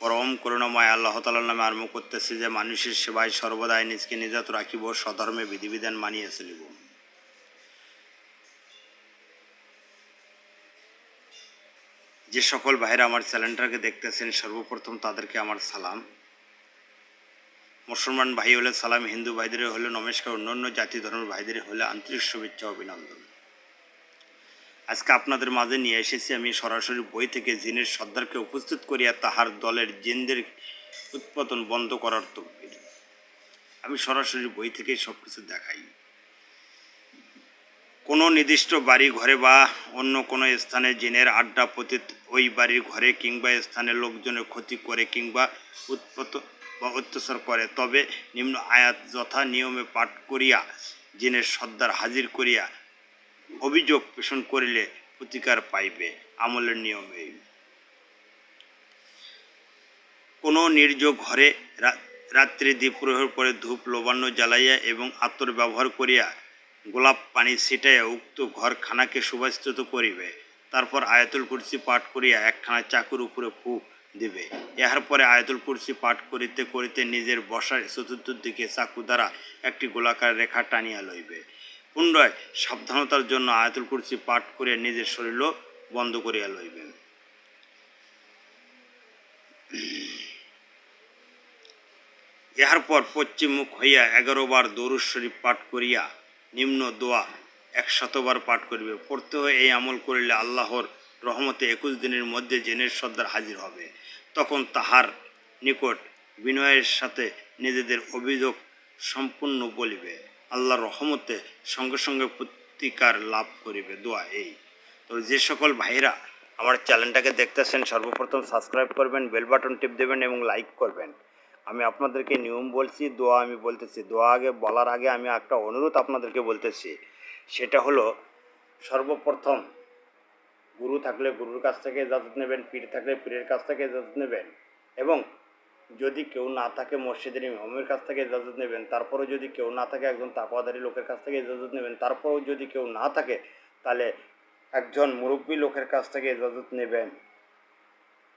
পরম করুণাময় আল্লাহ তালার নামে আরম্ভ করতেছি যে মানুষের সেবায় সর্বদাই নিজকে নিজাত রাখিব সধর্মে বিধিবিধান মানিয়ে চলিব। যে সকল ভাইরা আমার চ্যানেলটাকে দেখতেছেন, সর্বপ্রথম তাদেরকে আমার সালাম। মুসলমান ভাই হলে সালাম, হিন্দু ভাইদের হলে নমস্কার অন্য অন্য জাতি ধর্মের ভাইদের হলে আন্তরিক শুভেচ্ছা, অভিনন্দন। আজকে আপনাদের মাঝে নিয়ে এসেছি আমি সরাসরি বই থেকে জিনের সর্দারকে উপস্থিত করিয়া তাহার দলের জিনদের উৎপাদন বন্ধ করার তকবির। আমি সরাসরি বই থেকে সব কিছু দেখাই। কোনো নির্দিষ্ট বাড়ি ঘরে বা অন্য কোনো স্থানে জিনের আড্ডা পতিত ওই বাড়ির ঘরে কিংবা স্থানের লোকজনের ক্ষতি করে কিংবা উৎপত বা অত্যাচার করে, তবে নিম্ন আয়াত যথা নিয়মে পাঠ করিয়া জিনের সর্দার হাজির করিয়া অভিযোগ পেষণ করিলে প্রতিকার পাইবে, আমলের নিয়মে কোনো নির্যোগ ঘরে রাত্রি দ্বীপ্রহর পরে ধূপ লবান্ন জ্বালাইয়া এবং আতর ব্যবহার করিয়া গোলাপ পানি ছিটাইয়া উক্ত ঘরখানাকে সুবাস্তৃত করিবে, তারপর আয়াতুল কুরসি পাঠ করিয়া একখানা চাকুর উপরে ফুক দিবে। ইহার পরে আয়াতুল কুরসি পাঠ করিতে করিতে নিজের বসার চতুর্থ দিকে চাকু দ্বারা একটি গোলাকার রেখা টানিয়া লইবে। পুনরায় সাবধানতার জন্য আয়াতুল কুরসি পাঠ করিয়া নিজের শরীরও বন্ধ করিয়া লইবেন। ইহার পর পশ্চিম মুখ হইয়া এগারো বার শরীফ পাঠ করিয়া নিম্ন দোয়া একশতবার পাঠ করিবে। প্রত্যহ এই আমল করিলে আল্লাহর রহমতে একুশ দিনের মধ্যে জেনের সর্দার হাজির হবে। তখন তাহার নিকট বিনয়ের সাথে নিজেদের অভিযোগ সম্পূর্ণ বলিবে। আল্লাহর রহমতে সঙ্গে সঙ্গে প্রতিকার লাভ করিবে। দোয়া এই। তো যে সকল ভাইরা আমার চ্যানেলটাকে দেখতেছেন, সর্বপ্রথম সাবস্ক্রাইব করবেন বেল বাটন টিপ দেবেন এবং লাইক করবেন। আমি আপনাদেরকে নিয়ম বলছি, দোয়া আমি বলতেছি। দোয়া আগে, বলার আগে আমি একটা অনুরোধ আপনাদেরকে বলতেছি। সেটা হলো, সর্বপ্রথম গুরু থাকলে গুরুর কাছ থেকে ইজাজত নেবেন, পীর থাকলে পীরের কাছ থেকে ইজাজত নেবেন এবং যদি কেউ না থাকে মসজিদের ইমামের কাছ থেকে ইজাজত নেবেন, তারপরেও যদি কেউ না থাকে একজন তাকওয়াদারি লোকের কাছ থেকে ইজাজত নেবেন, তারপরেও যদি কেউ না থাকে, তাহলে একজন মুরব্বী লোকের কাছ থেকে ইজাজত নেবেন।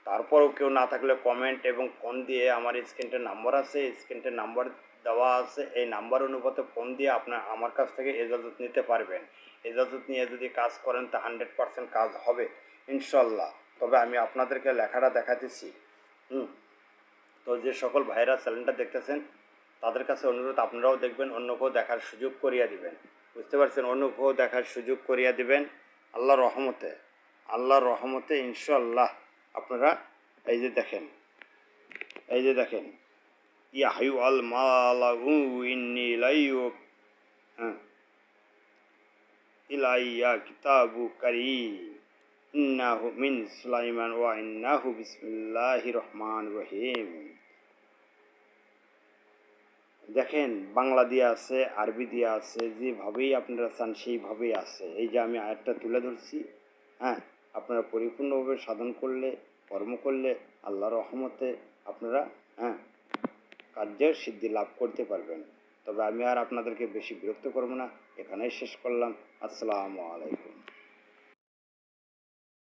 তারপরেও কেউ না থাকলে কমেন্ট এবং ফোন দিয়ে আমার স্ক্রিনটার নাম্বার আছে স্ক্রিনটার নাম্বার দেওয়া আছে, এই নাম্বার অনুপাতে ফোন দিয়ে আপনার আমার কাছ থেকে এজাজত নিতে পারবেন। এজাজত নিয়ে যদি কাজ করেন, তা হান্ড্রেড পারসেন্ট কাজ হবে ইনশাল্লাহ তবে আমি আপনাদেরকে লেখাটা দেখাতেছি। হুম। তো যে সকল ভাইরা চ্যানেলটা দেখতেছেন, তাদের কাছে অনুরোধ, আপনারাও দেখবেন অন্য কেউ দেখার সুযোগ করিয়া দিবেন। বুঝতে পারছেন? অন্য কেউ দেখার সুযোগ করিয়া দিবেন আল্লাহর রহমতে। আল্লাহর রহমতে ইনশাল্লাহ আপনারা এই যে দেখেন, এই যে দেখেন ইয়াহায়ু আল মালাউ ইন্নি লাইয়ু হ্যাঁ ইলাইয়া কিতাবু কারীম, ইন্নাহু মিন সুলাইমান ওয়া ইন্নাহু বিসমিল্লাহির রহমানির রহিম। দেখেন, বাংলা দিয়ে আছে, আরবি দিয়ে আছে, যেভাবেই আপনারা চান সেইভাবেই আছে। এই যে আমি আয়াতটা তুলে ধরছি হ্যাঁ আপনারা পরিপূর্ণভাবে সাধন করলে, কর্ম করলে আল্লাহর রহমতে আপনারা হ্যাঁ কার্যের সিদ্ধি লাভ করতে পারবেন। তবে আমি আর আপনাদেরকে বেশি বিরক্ত করব না। এখানেই শেষ করলাম। আসসালামু আলাইকুম।